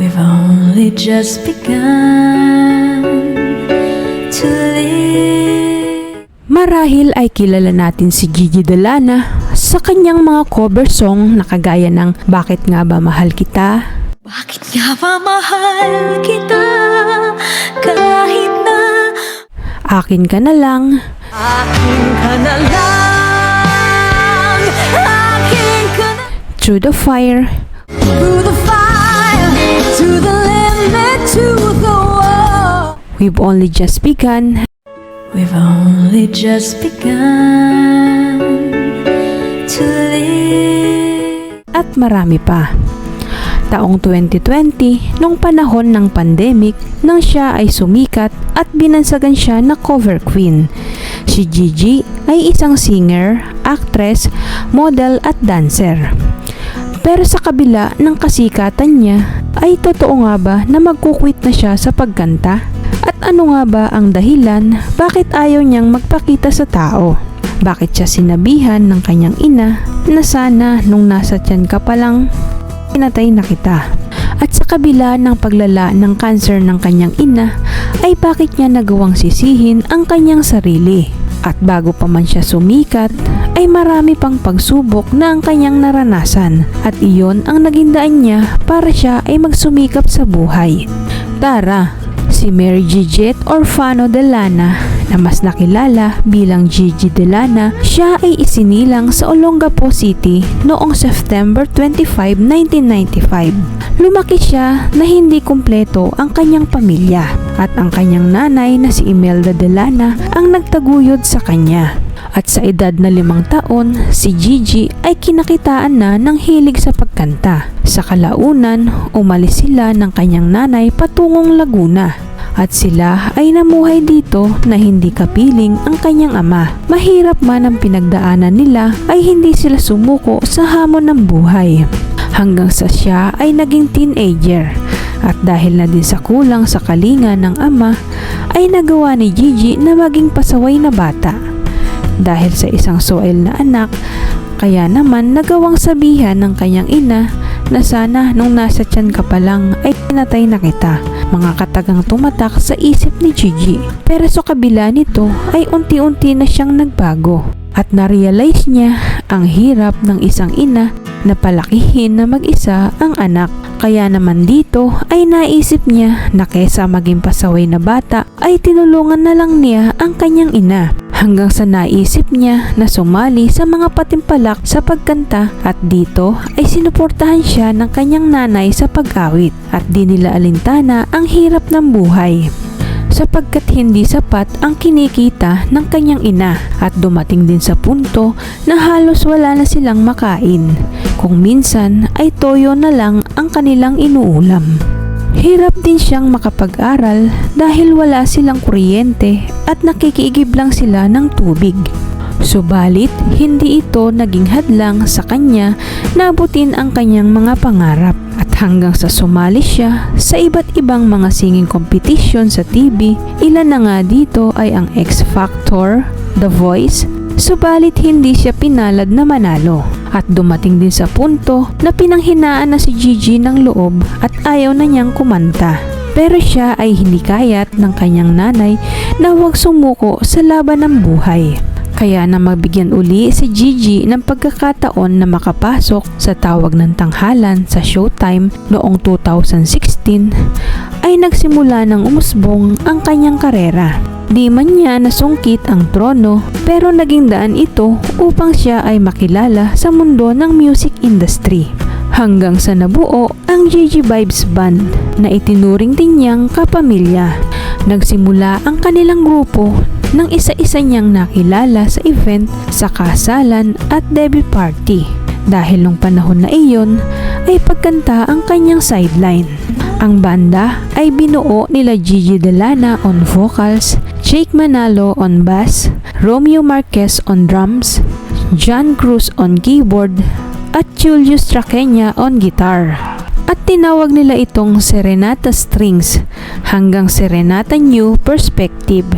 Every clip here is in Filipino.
We've only just begun to live. Marahil ay kilala natin si Gigi Delana sa kanyang mga cover song na kagaya ng Bakit Nga Ba Mahal Kita, Bakit nga ba mahal kita kahit na Akin Ka Na Lang, akin ka na lang? Akin ka na Through the Fire, through the fire, to the limit, to the wall. We've Only Just Begun, We've only just begun to live. at marami pa. Taong 2020, nung panahon ng pandemic, nang siya ay sumikat at binansagan siya na cover queen. Si Gigi ay isang singer, actress, model at dancer. Pero sa kabila ng kasikatan niya, ay totoo nga ba na magkukwit na siya sa pagkanta? At ano nga ba ang dahilan bakit ayaw niyang magpakita sa tao? Bakit siya sinabihan ng kanyang ina na sana nung nasa tiyan ka pa lang pinatay na kita. At sa kabila ng paglala ng cancer ng kanyang ina, ay bakit niya nagawang sisihin ang kanyang sarili. At bago pa man siya sumikat, ay marami pang pagsubok na ang kanyang naranasan at iyon ang naging daan niya para siya ay magsumikap sa buhay. Tara, si Mary Gigit Orfano de Lana na mas nakilala bilang Gigi de Lana, siya ay isinilang sa Olongapo City noong September 25, 1995. Lumaki siya na hindi kumpleto ang kanyang pamilya at ang kanyang nanay na si Imelda de Lana ang nagtaguyod sa kanya. At sa edad na limang taon, si Gigi ay kinakitaan na ng hilig sa pagkanta. Sa kalaunan, umalis sila ng kanyang nanay patungong Laguna at sila ay namuhay dito na hindi kapiling ang kanyang ama. Mahirap man ang pinagdaanan nila ay hindi sila sumuko sa hamon ng buhay. Hanggang sa siya ay naging teenager at dahil na din sa kulang sa kalinga ng ama ay nagawa ni Gigi na maging pasaway na bata. Dahil sa isang soil na anak, kaya naman nagawang sabihan ng kanyang ina na sana nung nasa tiyan ka pa lang ay pinatay na kita. Mga katagang tumatak sa isip ni Gigi. Pero sa kabila nito ay unti-unti na siyang nagbago. At na-realize niya ang hirap ng isang ina na palakihin na mag-isa ang anak. Kaya naman dito ay naisip niya na kesa maging pasaway na bata ay tinulungan na lang niya ang kanyang ina. Hanggang sa naisip niya na sumali sa mga patimpalak sa pagkanta at dito ay sinuportahan siya ng kanyang nanay sa pag-awit at di nila alintana ang hirap ng buhay. Sapagkat hindi sapat ang kinikita ng kanyang ina at dumating din sa punto na halos wala na silang makain kung minsan ay toyo na lang ang kanilang inuulam. Hirap din siyang makapag-aral dahil wala silang kuryente at nakikiigib lang sila ng tubig. Subalit, hindi ito naging hadlang sa kanya na abutin ang kanyang mga pangarap at hanggang sa sumali siya sa iba't ibang mga singing competition sa TV, ilan na nga dito ay ang X Factor, The Voice, subalit hindi siya pinalad na manalo. At dumating din sa punto na pinanghinaan na si Gigi ng loob at ayaw na niyang kumanta. Pero siya ay hinikayat ng kanyang nanay na huwag sumuko sa laban ng buhay. Kaya na mabigyan uli si Gigi ng pagkakataon na makapasok sa tawag ng tanghalan sa Showtime noong 2016 ay nagsimula ng umusbong ang kanyang karera. Di man niya nasungkit ang trono pero naging daan ito upang siya ay makilala sa mundo ng music industry. Hanggang sa nabuo ang Gigi Vibes Band na itinuring din niyang kapamilya. Nagsimula ang kanilang grupo nang isa-isa niyang nakilala sa event, sa kasalan at debut party. Dahil nung panahon na iyon ay pagkanta ang kanyang sideline. Ang banda ay binuo nila Gigi Delana on vocals, Jake Manalo on bass, Romeo Marquez on drums, John Cruz on keyboard, at Julius Traqueña on guitar. At tinawag nila itong Serenata Strings hanggang Serenata New Perspective.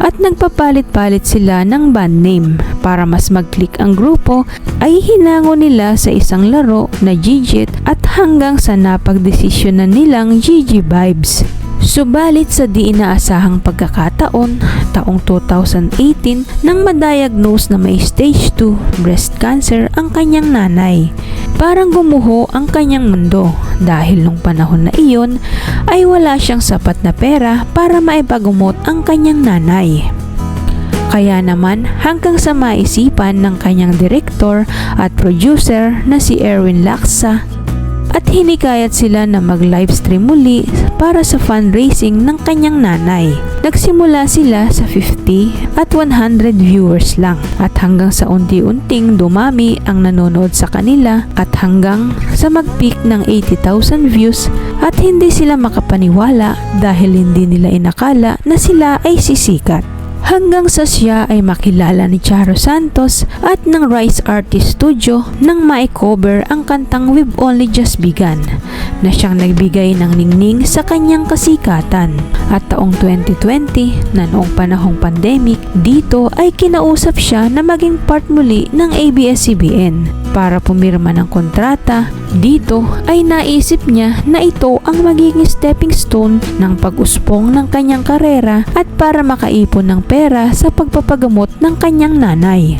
At nagpapalit-palit sila ng band name para mas mag-click ang grupo ay hinango nila sa isang laro na Gigit at hanggang sa napagdesisyon na nilang Gigi Vibes. Subalit sa di inaasahang pagkakataon, taong 2018 nang madiagnose na may stage 2 breast cancer ang kanyang nanay. Parang gumuho ang kanyang mundo dahil nung panahon na iyon ay wala siyang sapat na pera para maipagumot ang kanyang nanay. Kaya naman hanggang sa maisipan ng kanyang direktor at producer na si Erwin Laksa at hinikayat sila na mag-livestream muli para sa fundraising ng kanyang nanay. Nagsimula sila sa 50 at 100 viewers lang at hanggang sa unti-unting dumami ang nanonood sa kanila at hanggang sa mag-peak ng 80,000 views at hindi sila makapaniwala dahil hindi nila inakala na sila ay sisikat hanggang sa siya ay makilala ni Charo Santos at ng Rice Artist Studio nang ma-cover ang kantang We've Only Just Begun na siyang nagbigay ng ningning sa kanyang kasikatan. At taong 2020 na noong panahong pandemic, dito ay kinausap siya na maging part muli ng ABS-CBN para pumirma ng kontrata. Dito ay naisip niya na ito ang magiging stepping stone ng pag-uspong ng kanyang karera at para makaipon ng pera sa pagpapagamot ng kanyang nanay.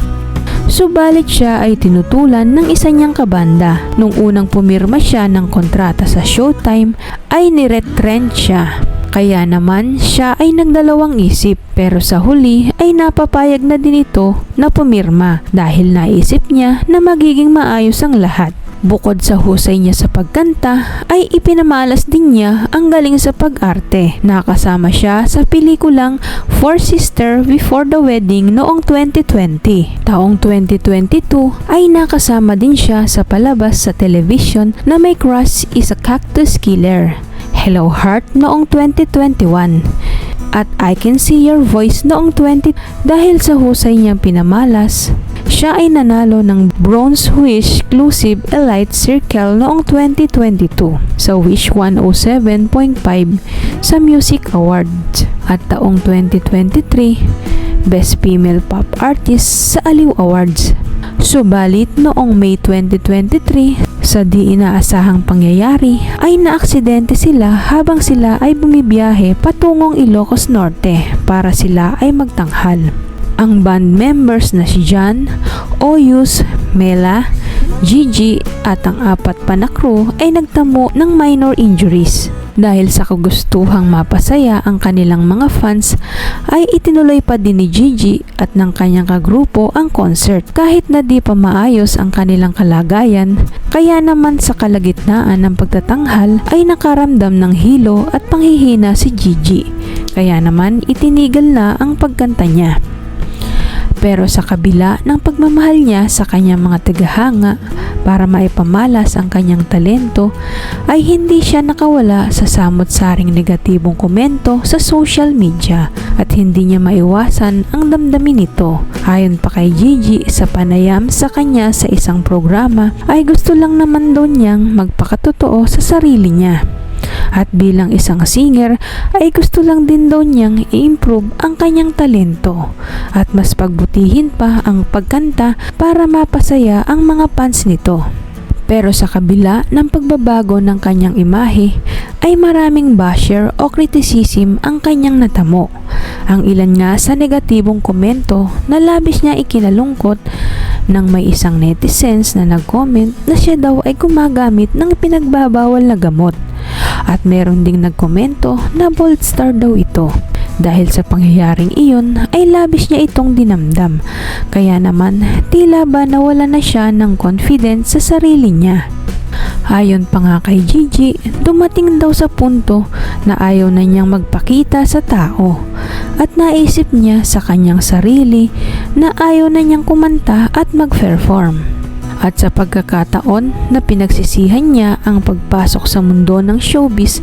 Subalit siya ay tinutulan ng isa niyang kabanda. Nung unang pumirma siya ng kontrata sa Showtime ay niretrench siya. Kaya naman siya ay nagdalawang isip pero sa huli ay napapayag na din ito na pumirma dahil naisip niya na magiging maayos ang lahat. Bukod sa husay niya sa pagkanta, ay ipinamalas din niya ang galing sa pag-arte. Nakasama siya sa pelikulang Four Sister Before the Wedding noong 2020. Taong 2022 ay nakasama din siya sa palabas sa television na may crush is a cactus killer. Hello Heart noong 2021 at I Can See Your Voice noong 20 dahil sa husay niyang pinamalas. Siya ay nanalo ng Bronze Wish Exclusive Elite Circle noong 2022 sa Wish 107.5 sa Music Awards at taong 2023 Best Female Pop Artist sa Aliw Awards. Subalit noong May 2023 sa di inaasahang pangyayari ay naaksidente sila habang sila ay bumibiyahe patungong Ilocos Norte para sila ay magtanghal. Ang band members na si John, Oyus, Mela, Gigi at ang apat pa na crew ay nagtamo ng minor injuries. Dahil sa kagustuhang mapasaya ang kanilang mga fans ay itinuloy pa din ni Gigi at ng kanyang kagrupo ang concert kahit na di pa maayos ang kanilang kalagayan kaya naman sa kalagitnaan ng pagtatanghal ay nakaramdam ng hilo at panghihina si Gigi kaya naman itinigil na ang pagkanta niya. Pero sa kabila ng pagmamahal niya sa kanyang mga tagahanga para maipamalas ang kanyang talento, ay hindi siya nakawala sa samot-saring negatibong komento sa social media at hindi niya maiwasan ang damdamin nito. Ayon pa kay Gigi sa panayam sa kanya sa isang programa ay gusto lang naman daw niyang magpakatotoo sa sarili niya. At bilang isang singer ay gusto lang din daw niyang i-improve ang kanyang talento at mas pagbutihin pa ang pagkanta para mapasaya ang mga fans nito. Pero sa kabila ng pagbabago ng kanyang imahe ay maraming basher o criticism ang kanyang natamo. Ang ilan nga sa negatibong komento na labis niya ikinalungkot nang may isang netizens na nag-comment na siya daw ay gumagamit ng pinagbabawal na gamot. At meron ding nagkomento na bold star daw ito. Dahil sa pangyayaring iyon ay labis niya itong dinamdam. Kaya naman tila ba nawala na siya ng confidence sa sarili niya. Ayon pa nga kay Gigi, dumating daw sa punto na ayaw na niyang magpakita sa tao at naisip niya sa kanyang sarili na ayaw na niyang kumanta at mag-perform. At sa pagkakataon na pinagsisihan niya ang pagpasok sa mundo ng showbiz,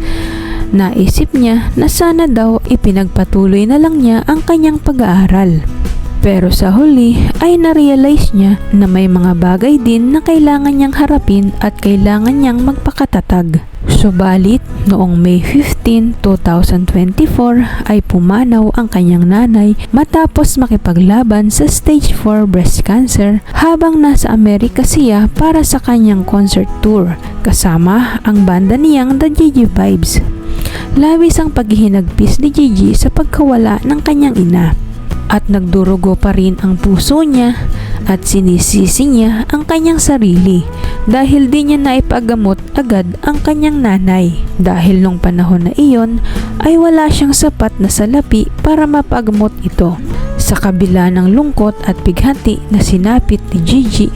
naisip niya na sana daw ipinagpatuloy na lang niya ang kanyang pag-aaral. Pero sa huli ay na-realize niya na may mga bagay din na kailangan niyang harapin at kailangan niyang magpakatatag. Subalit, noong May 15, 2024 ay pumanaw ang kanyang nanay matapos makipaglaban sa stage 4 breast cancer habang nasa Amerika siya para sa kanyang concert tour kasama ang banda niyang The Gigi Vibes. Labis ang paghihinagpis ni Gigi sa pagkawala ng kanyang ina at nagdurugo pa rin ang puso niya at sinisisi niya ang kanyang sarili dahil di niya naipagamot agad ang kanyang nanay dahil nung panahon na iyon ay wala siyang sapat na salapi para mapagamot ito. Sa kabila ng lungkot at bighati na sinapit ni Gigi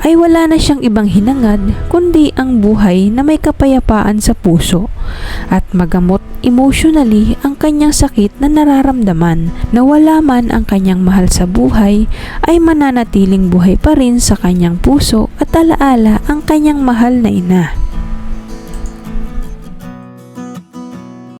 ay wala na siyang ibang hinangad kundi ang buhay na may kapayapaan sa puso at magamot emotionally ang kanyang sakit na nararamdaman na wala man ang kanyang mahal sa buhay ay mananatiling buhay pa rin sa kanyang puso at alaala ang kanyang mahal na ina.